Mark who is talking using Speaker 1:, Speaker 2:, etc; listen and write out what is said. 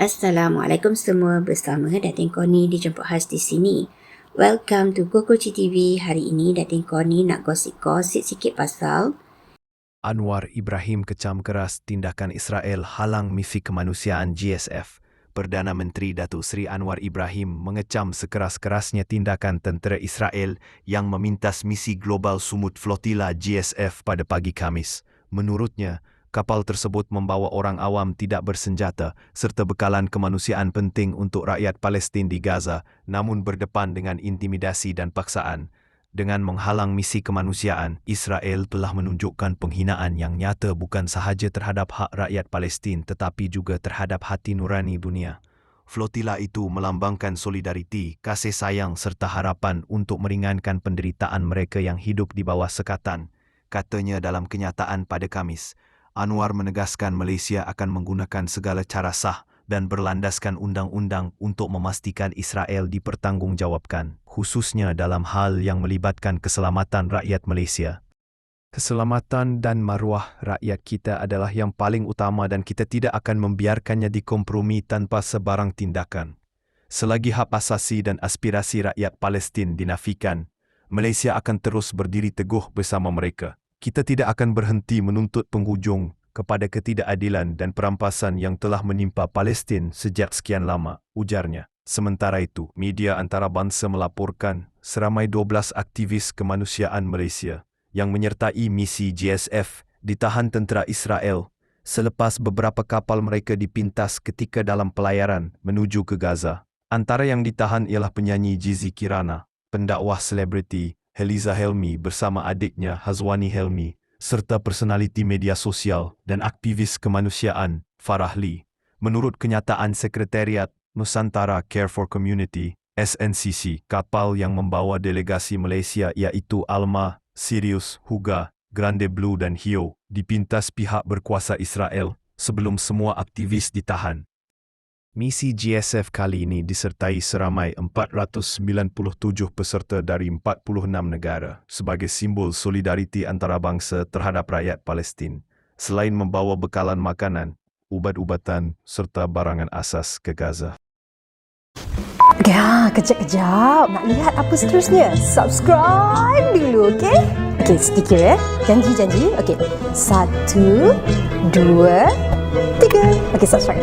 Speaker 1: Assalamualaikum semua bersama Datin Koni dijemput khas di sini. Welcome to Gokochi TV. Hari ini Datin Koni nak gosip-gosip sikit pasal
Speaker 2: Anwar Ibrahim kecam keras tindakan Israel halang misi kemanusiaan GSF. Perdana Menteri Datuk Seri Anwar Ibrahim mengecam sekeras-kerasnya tindakan tentera Israel yang memintas misi global sumut flotila GSF pada pagi Kamis. Menurutnya, kapal tersebut membawa orang awam tidak bersenjata serta bekalan kemanusiaan penting untuk rakyat Palestin di Gaza namun berdepan dengan intimidasi dan paksaan. Dengan menghalang misi kemanusiaan, Israel telah menunjukkan penghinaan yang nyata bukan sahaja terhadap hak rakyat Palestin tetapi juga terhadap hati nurani dunia. Flotila itu melambangkan solidariti, kasih sayang serta harapan untuk meringankan penderitaan mereka yang hidup di bawah sekatan, katanya dalam kenyataan pada Kamis. Anwar menegaskan Malaysia akan menggunakan segala cara sah dan berlandaskan undang-undang untuk memastikan Israel dipertanggungjawabkan, khususnya dalam hal yang melibatkan keselamatan rakyat Malaysia. Keselamatan dan maruah rakyat kita adalah yang paling utama dan kita tidak akan membiarkannya dikompromi tanpa sebarang tindakan. Selagi hak asasi dan aspirasi rakyat Palestin dinafikan, Malaysia akan terus berdiri teguh bersama mereka kita tidak akan berhenti menuntut penghujung kepada ketidakadilan dan perampasan yang telah menimpa Palestin sejak sekian lama, ujarnya. Sementara itu, media antarabangsa melaporkan seramai 12 aktivis kemanusiaan Malaysia yang menyertai misi GSF ditahan tentera Israel selepas beberapa kapal mereka dipintas ketika dalam pelayaran menuju ke Gaza. Antara yang ditahan ialah penyanyi Jizi Kirana, pendakwah selebriti Heliza Helmi bersama adiknya Hazwani Helmi serta personaliti media sosial dan aktivis kemanusiaan Farah Lee. Menurut kenyataan Sekretariat Nusantara Care for Community SNCC, kapal yang membawa delegasi Malaysia iaitu Alma, Sirius, Huga, Grande Blue dan Hio dipintas pihak berkuasa Israel sebelum semua aktivis ditahan. Misi GSF kali ini disertai seramai 497 peserta dari 46 negara sebagai simbol solidariti antarabangsa terhadap rakyat Palestin. Selain membawa bekalan makanan, ubat-ubatan serta barangan asas ke Gaza.
Speaker 3: Ya, kejap-kejap. Nak lihat apa seterusnya? Subscribe dulu, okey? Okey, sedikit ya. Janji-janji. Okey. Satu, dua, tiga. Okey, subscribe.